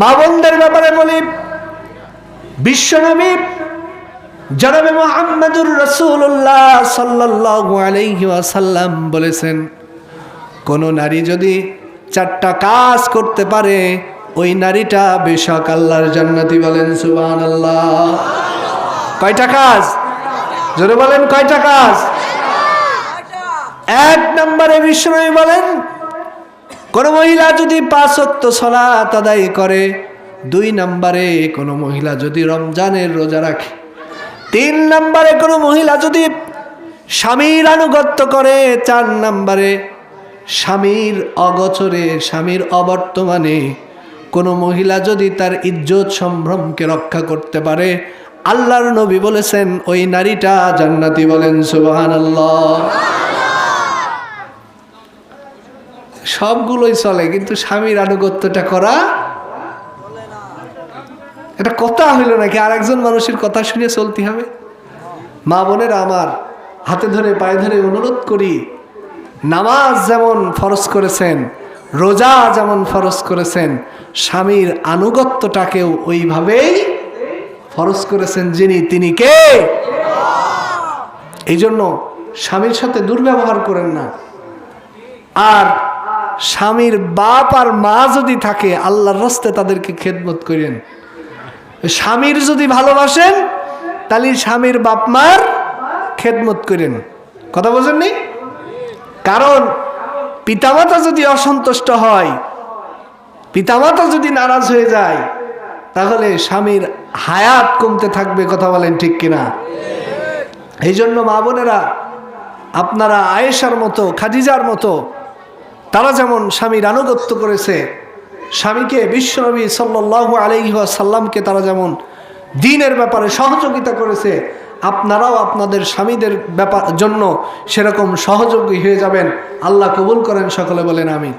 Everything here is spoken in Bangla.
মা বোনদের ব্যাপারে বলি। বিশ্বনবী জনাবে মোহাম্মদুর রসুল্লাহ ওয়াসাল্লাম বলেছেন, কোন নারী যদি চারটা কাজ করতে পারে, ওই নারীটা বেশক আল্লাহর জান্নাতি বলেন, সুবহানাল্লাহ। কয়টা কাজ? জোরে বলেন, কয়টা কাজ? এক নম্বরে বিষ্ণু বলেন কোন মহিলা যদি পাঁচ ওয়াক্ত সলাত আদায় করে, দুই নম্বরে কোনো মহিলা যদি রমজানের রোজা রাখে, তিন নম্বরে কোনো মহিলা যদি স্বামীর আনুগত্য করে, চার নম্বরে স্বামীর অগচরে, স্বামীর অবর্তমানে কোনো মহিলা যদি তার ইজ্জত সম্ভ্রমকে রক্ষা করতে পারে, আল্লাহর নবী বলেছেন, ওই নারীটা জান্নাতি বলেন, সুবহানাল্লাহ। সবগুলোই চলে, কিন্তু স্বামীর আনুগত্যটা করা এটা কথা হইল নাকি? আর একজন মানুষের কথা শুনে চলতে হবে। মা বোনেরা আমার হাতে ধরে, পায়ে ধরে অনুরোধ করি, নামাজ যেমন ফরজ করেছেন, রোজা যেমন ফরজ করেছেন, স্বামীর আনুগত্যটাকেও ওইভাবেই ফরজ করেছেন যিনি, তিনি কে? এই জন্য স্বামীর সাথে দুর্ব্যবহার করেন না। আর স্বামীর বাপ আর মা যদি থাকে, আল্লাহর রাস্তে তাদেরকে খেদমত করেন। স্বামীর যদি ভালোবাসেন, তাহলে স্বামীর বাপ মার খেদমত করেন। কথা বোঝেননি? কারণ পিতামাতা যদি অসন্তুষ্ট হয়, পিতামাতা যদি নারাজ হয়ে যায়, তাহলে স্বামীর হায়াত কমতে থাকবে, কথা বলেন ঠিক কিনা? এই জন্য মা বোনেরা, আপনারা আয়েশার মতো, খাদিজার মতো তারা যেমন স্বামীর আনুগত্য করেছে, স্বামীকে বিশ্বনবী সাল্লাহ আলহি সাল্লামকে তারা যেমন দিনের ব্যাপারে সহযোগিতা করেছে, আপনারাও আপনাদের স্বামীদের ব্যাপার জন্য সেরকম সহযোগী হয়ে যাবেন। আল্লাহ কবুল করেন, সকলে বলেন আমি